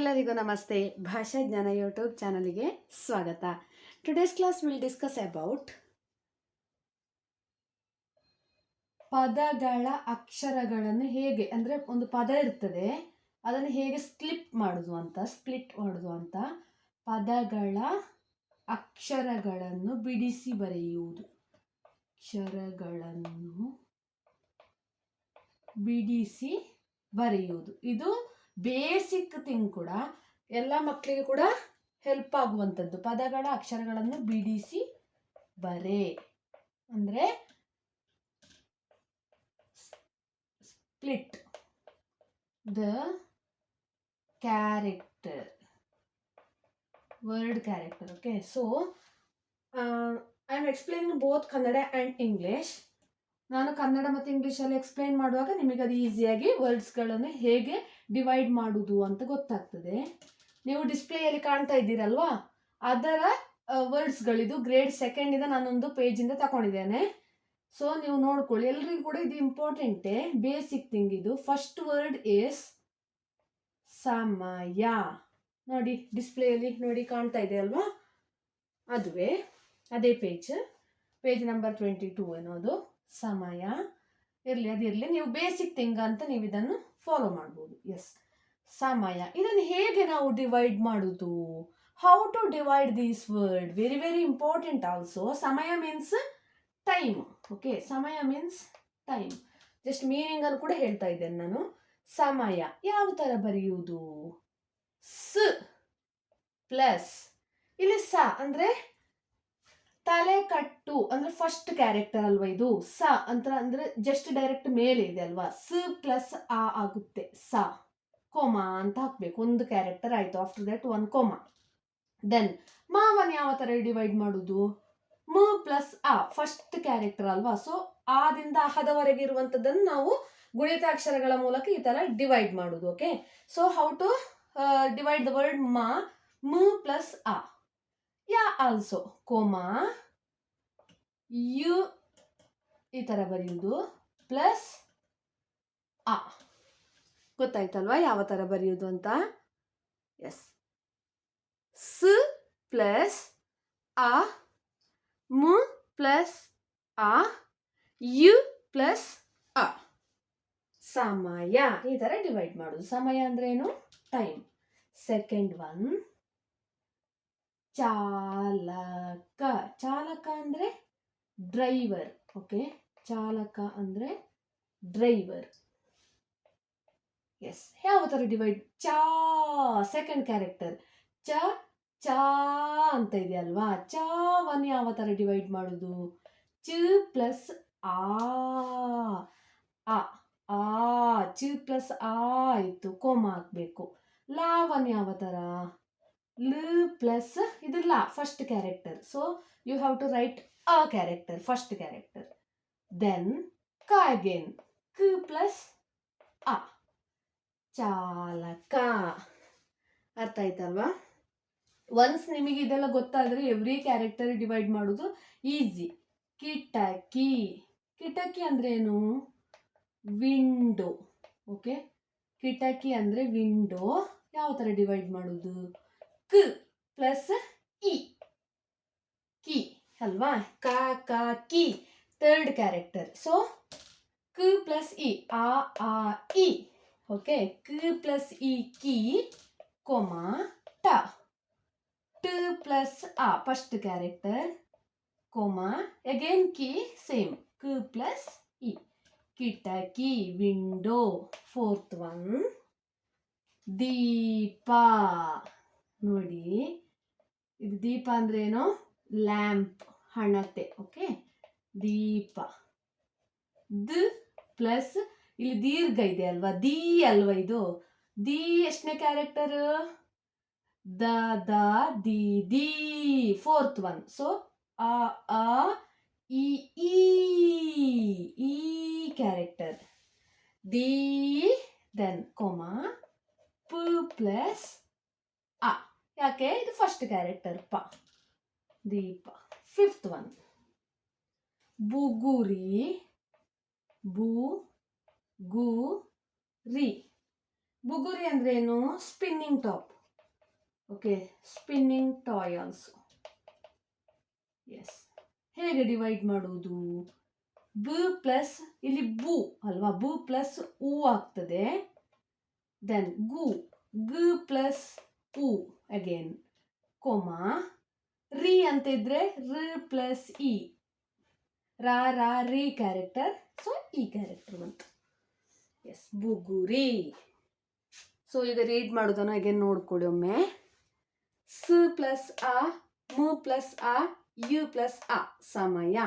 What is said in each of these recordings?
ಎಲ್ಲರಿಗೂ ನಮಸ್ತೆ. ಭಾಷಾ ಜ್ಞಾನ ಯೂಟ್ಯೂಬ್ ಚಾನಲ್ಗೆ ಸ್ವಾಗತ. Today's class will discuss about ಪದಗಳ ಅಕ್ಷರಗಳನ್ನು ಹೇಗೆ, ಅಂದರೆ ಒಂದು ಪದ ಇರ್ತದೆ, ಅದನ್ನು ಹೇಗೆ ಸ್ಲಿಪ್ ಮಾಡೋದು ಅಂತ ಸ್ಪ್ಲಿಟ್ ಮಾಡೋದು ಅಂತ ಪದಗಳ ಅಕ್ಷರಗಳನ್ನು ಬಿಡಿಸಿ ಬರೆಯುವುದು. ಅಕ್ಷರಗಳನ್ನು ಬಿಡಿಸಿ ಬರೆಯುವುದು. ಇದು ಬೇಸಿಕ್ ಥಿಂಗ್ ಕೂಡ ಎಲ್ಲ ಮಕ್ಕಳಿಗೆ ಕೂಡ ಹೆಲ್ಪ್ ಆಗುವಂಥದ್ದು. ಪದಗಳ, ಅಕ್ಷರಗಳನ್ನು ಬಿಡಿಸಿ ಬರೆ. ಅಂದರೆ split the character. Word character, okay? So I am explaining both Kannada and English ನಾನು ಕನ್ನಡ ಮತ್ತು ಇಂಗ್ಲೀಷಲ್ಲಿ ಎಕ್ಸ್ಪ್ಲೈನ್ ಮಾಡುವಾಗ ನಿಮಗೆ ಅದು ಈಸಿಯಾಗಿ ವರ್ಡ್ಸ್ಗಳನ್ನು ಹೇಗೆ ಡಿವೈಡ್ ಮಾಡುವುದು ಅಂತ ಗೊತ್ತಾಗ್ತದೆ. ನೀವು ಡಿಸ್ಪ್ಲೇಯಲ್ಲಿ ಕಾಣ್ತಾ ಇದ್ದೀರಲ್ವಾ? ಅದರ ವರ್ಡ್ಸ್ಗಳಿದು ಗ್ರೇಡ್ ಸೆಕೆಂಡಿಂದ ನಾನೊಂದು ಪೇಜಿಂದ ತಗೊಂಡಿದ್ದೇನೆ ಸೊ ನೀವು ನೋಡ್ಕೊಳ್ಳಿ, ಎಲ್ರಿಗೂ ಕೂಡ ಇದು ಇಂಪಾರ್ಟೆಂಟೇ ಬೇಸಿಕ್ ಥಿಂಗ್ ಇದು. ಫಸ್ಟ್ ವರ್ಡ್ ಈಸ್ ಸಮಯ. ನೋಡಿ ಡಿಸ್ಪ್ಲೇಯಲ್ಲಿ ನೋಡಿ ಕಾಣ್ತಾ ಇದೆ ಅಲ್ವಾ? ಅದುವೇ, ಅದೇ page page number twenty two ಅನ್ನೋದು ಸಮಯ ಇರಲಿ ಅದಿರಲಿ ನೀವು ಬೇಸಿಕ್ ಥಿಂಗ್ ಅಂತ ನೀವು ಇದನ್ನು ಫಾಲೋ ಮಾಡ್ಬೋದು. ಎಸ್ ಸಮಯ. ಇದನ್ನು ಹೇಗೆ ನಾವು ಡಿವೈಡ್ ಮಾಡೋದು? How to divide these word very very important also ಸಮಯ ಮೀನ್ಸ್ ಟೈಮ್ ಓಕೆ ಸಮಯ ಮೀನ್ಸ್ ಟೈಮ್ ಜಸ್ಟ್ ಮೀನಿಂಗನ್ನು ಕೂಡ ಹೇಳ್ತಾ ಇದ್ದೇನೆ ನಾನು. ಸಮಯ. ಯಾವ ಥರ ಬರೆಯುವುದು? ಸ್ ಪ್ಲಸ್. ಇಲ್ಲಿ ಸ ಅಂದರೆ ತಲೆ ಕಟ್ಟು ಅಂದ್ರೆ ಫಸ್ಟ್ ಕ್ಯಾರೆಕ್ಟರ್ ಅಲ್ವಾ ಇದು? ಸ ಅಂತ ಅಂದ್ರೆ ಜಸ್ಟ್ ಡೈರೆಕ್ಟ್ ಮೇಲೆ ಇದೆ ಅಲ್ವಾ? ಸ ಪ್ಲಸ್ ಆ ಆಗುತ್ತೆ. ಸ. ಕೋಮ ಅಂತ ಹಾಕ್ಬೇಕು. ಒಂದು ಕ್ಯಾರೆಕ್ಟರ್ ಆಯ್ತು. After that one comma. Then ಮಾವನ್ ಯಾವ ತರ ಡಿವೈಡ್ ಮಾಡುದು? ಮ ಪ್ಲಸ್ ಆ ಫಸ್ಟ್ ಕ್ಯಾರೆಕ್ಟರ್ ಅಲ್ವಾ? ಸೊ ಆದಿಂದ ಅಹದವರೆಗೆ ಇರುವಂತದ್ದನ್ನು ನಾವು ಗುಣಿತಾಕ್ಷರಗಳ ಮೂಲಕ ಈ ತರ ಡಿವೈಡ್ ಮಾಡುದು okay so how to divide the word ಮಾ? ಮ ಪ್ಲಸ್ ಆ. ಯಾ ಆಲ್ಸೋ ಕೋಮಾ ಯು ಈ ಥರ ಬರೆಯುವುದು ಪ್ಲಸ್ ಆ ಗೊತ್ತಾಯ್ತಲ್ವಾ ಯಾವ ಥರ ಬರೆಯೋದು ಅಂತ? ಎಸ್ ಸ್ ಪ್ಲಸ್ ಆ ಮು ಪ್ಲಸ್ ಆ ಯು ಪ್ಲಸ್ ಅ ಸಮಯ. ಈ ಥರ ಡಿವೈಡ್ ಮಾಡೋದು ಸಮಯ ಅಂದ್ರೆ ಏನು ಟೈಮ್ ಸೆಕೆಂಡ್ ಒನ್ ಚಾಲಕ ಚಾಲಕ ಅಂದರೆ ಡ್ರೈವರ್ ಓಕೆ ಚಾಲಕ ಅಂದರೆ ಡ್ರೈವರ್ ಎಸ್ ಯಾವ ಥರ ಡಿವೈಡ್ ಚಾ ಸೆಕೆಂಡ್ ಕ್ಯಾರೆಕ್ಟರ್ ಚ, ಚಾ ಅಂತ ಇದೆ ಅಲ್ವಾ? ಚಾವನ್ನು ಯಾವ ಥರ ಡಿವೈಡ್ ಮಾಡೋದು? ಚ ಪ್ಲಸ್ ಆ ಆ ಚ ಪ್ಲಸ್ ಆ ಆಯಿತು ಕೋಮ ಹಾಕಬೇಕು. ಲಾವನ್ನು ಯಾವ ಥರ ಲ ಪ್ಲಸ್ ಇದು ಲಾ first character so you have to write a character first character then ಕ ಅಗೇನ್ ಕ ಪ್ಲಸ್ ಅ ಚಾಲಕ. ಅರ್ಥ ಆಯ್ತಲ್ವಾ? ಒನ್ಸ್ ನಿಮಗೆ ಇದೆಲ್ಲ ಗೊತ್ತಾದರೆ ಎವ್ರಿ ಕ್ಯಾರೆಕ್ಟರ್ ಡಿವೈಡ್ ಮಾಡೋದು ಈಸಿ ಕಿಟಕಿ. ಕಿಟಕಿ ಅಂದ್ರೆ ಏನು? ವಿಂಡೋ ಓಕೆ ಕಿಟಕಿ ಅಂದರೆ ವಿಂಡೋ ಯಾವ ಥರ ಡಿವೈಡ್ ಮಾಡೋದು? ಕ ಪ್ಲಸ್ ಇ ಕಿ ಅಲ್ವಾ ಕ ಕ ಕಿ ಥರ್ಡ್ ಕ್ಯಾರೆಕ್ಟರ್ ಸೊ ಕ ಪ್ಲಸ್ ಇ ಆ ಆ ಇ ಓಕೆ ಕ ಪ್ಲಸ್ ಇ ಕಿ ಕೊಮ ಟ ಟ ಪ್ಲಸ್ ಆ ಫಸ್ಟ್ ಕ್ಯಾರೆಕ್ಟರ್ ಕೊಮ ಅಗೇನ್ ಕಿ ಸೇಮ್ ಕ ಪ್ಲಸ್ ಇ ಕಿಟಕಿ ವಿಂಡೋ ಫೋರ್ತ್ ಒನ್ ದೀಪ ನೋಡಿ, ಇದು ದೀಪ ಅಂದ್ರೆ ಏನು? ಲ್ಯಾಂಪ್, ಹಣತೆ, ಓಕೆ? ದೀಪ. ದ ಪ್ಲಸ್ ಇಲ್ಲಿ ದೀರ್ಘ ಇದೆ ಅಲ್ವಾ? ದಿ ಅಲ್ವಾ ಇದು? ದಿ ಎಷ್ಟನೇ ಕ್ಯಾರೆಕ್ಟರ್ ದ ದ, ದಿ ದಿ. ಫೋರ್ತ್ ಒನ್ ಸೊ ಆ ಆ ಇ ಈ ಕ್ಯಾರೆಕ್ಟರ್ ದಿ ದೆನ್ ಕೊಮ ಪ ಪ್ಲಸ್ ಆ ಯಾಕೆ? ಇದು ಫಸ್ಟ್ ಕ್ಯಾರೆಕ್ಟರ್ ಪ. ದೀಪ. ಫಿಫ್ತ್ ಒನ್ ಬುಗುರಿ ಬು ಗು ರಿ ಬುಗುರಿ ಅಂದ್ರೆ ಏನು? Spinning top okay spinning toy also yes ಹೇಗೆ ಡಿವೈಡ್ ಮಾಡುವುದು? ಬು ಪ್ಲಸ್ ಇಲ್ಲಿ ಬು ಅಲ್ವಾ? ಬು ಪ್ಲಸ್ ಉ ಆಗ್ತದೆ. ದೆನ್ ಗು. ಗ ಪ್ಲಸ್ ಉ ಅಗೇನ್ ಕೊಮಾ ರಿ ಅಂತ ಇದ್ರೆ ರ ಪ್ಲಸ್ ಇ. ರಾ ರಾ, ರಿ ಕ್ಯಾರೆಕ್ಟರ್ ಸೊ ಈ ಕ್ಯಾರೆಕ್ಟರ್ ಬಂತು. ಎಸ್ ಬುಗುರಿ. ಸೊ ಈಗ ರೀಡ್ ಮಾಡೋದನ್ನು ಅಗೇನ್ ನೋಡ್ಕೊಡಿ ಒಮ್ಮೆ. ಸ ಪ್ಲಸ್ ಆ, ಮು ಪ್ಲಸ್ ಆ, ಯು ಪ್ಲಸ್ ಆ, ಸಮಯ.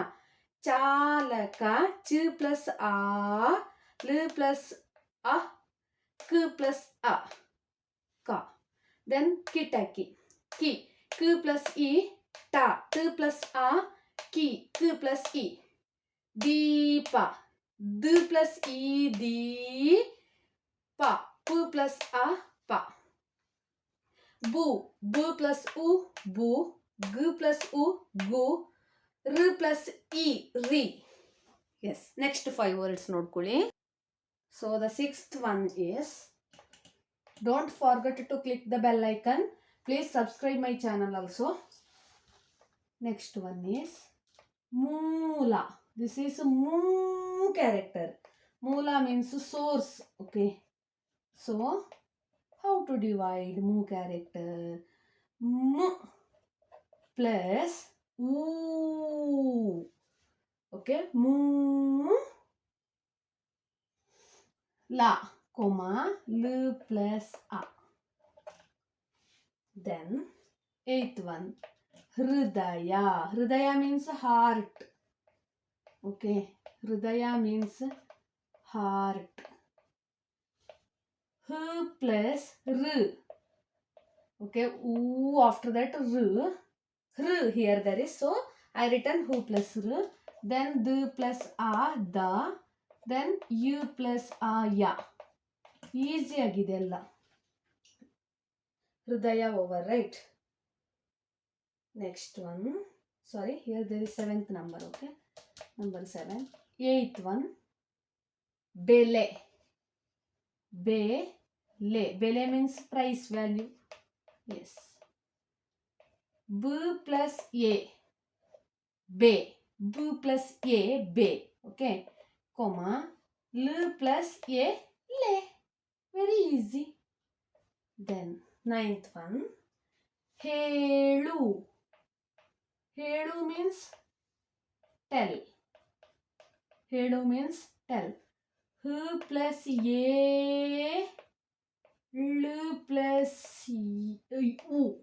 ಚಾಲಕ, ಚ ಪ್ಲಸ್ ಆ, ಲ ಪ್ಲಸ್ ಅ, ಕ ಪ್ಲಸ್ ಅ, ಕ. ದೆನ್ ಕಿಟಕಿ ಕಿ ಕ ಪ್ಲಸ್ ಇ ಟ ಟು ಪ್ಲಸ್ ಆ ಕಿ ಕ ಪ್ಲಸ್ ಇ ದೀಪ ದ ಪ್ಲಸ್ ಇ ದೀ ಪ ಪ ಪ್ಲಸ್ ಅ ಪ ಬು ಬು ಪ್ಲಸ್ ಉ ಬು ಗ ಪ್ಲಸ್ ಉ ಗು ರ ಪ್ಲಸ್ ಇ ರಿ ಎಸ್ ನೆಕ್ಸ್ಟ್ ಫೈವ್ ವರ್ಡ್ಸ್ ನೋಡ್ಕೊಳ್ಳಿ. So the sixth one is Don't forget to click the bell icon. Please subscribe my channel also. Next one is Moola. This is Moo character. Moola means source. Okay. So, how to divide Moo character? M plus U. Okay. Moo. La comma l plus a then eighth one hridaya hridaya means heart okay hridaya means heart h plus r. Okay, oo after that r. R here there is so I written who plus r. Then the plus a the. Then u plus a ya. Easy ಆಗಿದೆ ಎಲ್ಲ. ಹೃದಯ over right next one sorry here there is seventh number okay number seven eighth one ಬೆಲೆ ಬೆಲೆ ಬೆಲೆ means price value yes ಬ plus ಎ ಬೆ ಬ ಪ್ಲಸ್ ಎ ಬೆ ಓಕೆ ಕೊಮ ಲ ಪ್ಲಸ್ ಎ ಲೆ very easy. Then ninth one. Helu. Helu means tell. Helu means tell. H plus a l plus u.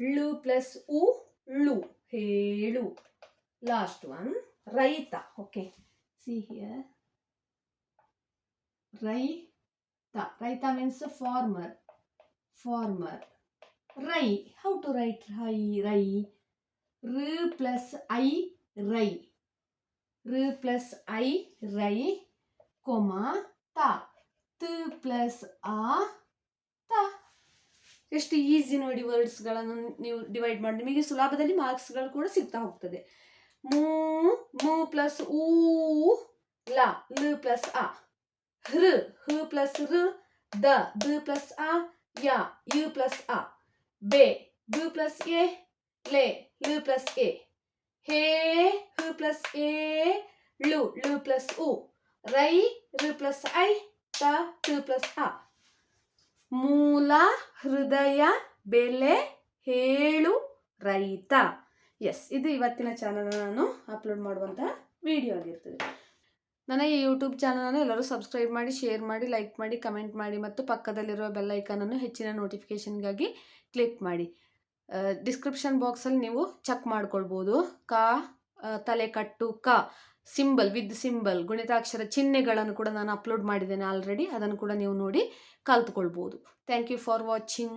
L plus u lu helu. Last one. Raita. Okay. See here. Right. ರೈತ ರೈತ means farmer farmer ರೈ how to write ರೈ ರೈ. ರು plus ಐ, ರೈ. ರು plus ಐ, ರೈ, ಕೊಮ, ತ. ತ ಪ್ಲಸ್ ಆ, ತ. ಎಷ್ಟು ಈಸಿ ನೋಡಿ ವರ್ಡ್ಸ್ಗಳನ್ನು ನೀವು ಡಿವೈಡ್ ಮಾಡಿ. ನಿಮಗೆ ಸುಲಭದಲ್ಲಿ ಮಾರ್ಕ್ಸ್ಗಳು ಕೂಡ ಸಿಗ್ತಾ ಹೋಗ್ತದೆ. ಮೂ ಮೂ ಪ್ಲಸ್ ಊ, ಲ. ಪ್ಲಸ್ ಆ. ಹೃ ಹೃ ಪ್ಲಸ್ ಋ ದ ದ ಪ್ಲಸ್ ಆ, ಯ, ಯು ಪ್ಲಸ್ ಆ. ಬೆ ಬ ಪ್ಲಸ್ ಎ, ಲೆ, ಲ ಪ್ಲಸ್ ಎ. ಹೇ, ಹ ಪ್ಲಸ್ ಎ, ಳು ಳು ಪ್ಲಸ್ ಉ. ರೈ, ರು ಪ್ಲಸ್ ಐ, ತ ಟ ಪ್ಲಸ್ ಆ. ಮೂಲ, ಹೃದಯ, ಬೆಲೆ, ಹೇಳು, ರೈತ. ಎಸ್, ಇದು ಇವತ್ತಿನ ಚಾನಲ್ ನಾನು ಅಪ್ಲೋಡ್ ಮಾಡುವಂತಹ ವಿಡಿಯೋ ಆಗಿರ್ತದೆ. ನನ್ನ ಈ ಯೂಟ್ಯೂಬ್ ಚಾನಲನ್ನು ಎಲ್ಲರೂ ಸಬ್ಸ್ಕ್ರೈಬ್ ಮಾಡಿ ಶೇರ್ ಮಾಡಿ ಲೈಕ್ ಮಾಡಿ ಕಮೆಂಟ್ ಮಾಡಿ ಮತ್ತು ಪಕ್ಕದಲ್ಲಿರುವ ಬೆಲ್ ಐಕನನ್ನು ಹೆಚ್ಚಿನ ನೋಟಿಫಿಕೇಷನ್ಗಾಗಿ ಕ್ಲಿಕ್ ಮಾಡಿ. ಡಿಸ್ಕ್ರಿಪ್ಷನ್ ಬಾಕ್ಸಲ್ಲಿ ನೀವು ಚೆಕ್ ಮಾಡ್ಕೊಳ್ಬೋದು. ಕ ತಲೆಕಟ್ಟು ಕ ಸಿಂಬಲ್ ವಿತ್ ಸಿಂಬಲ್ ಗುಣಿತಾಕ್ಷರ ಚಿಹ್ನೆಗಳನ್ನು ಕೂಡ ನಾನು ಅಪ್ಲೋಡ್ ಮಾಡಿದ್ದೇನೆ ಆಲ್ರೆಡಿ ಅದನ್ನು ಕೂಡ ನೀವು ನೋಡಿ ಕಲ್ತ್ಕೊಳ್ಬೋದು. Thank you for watching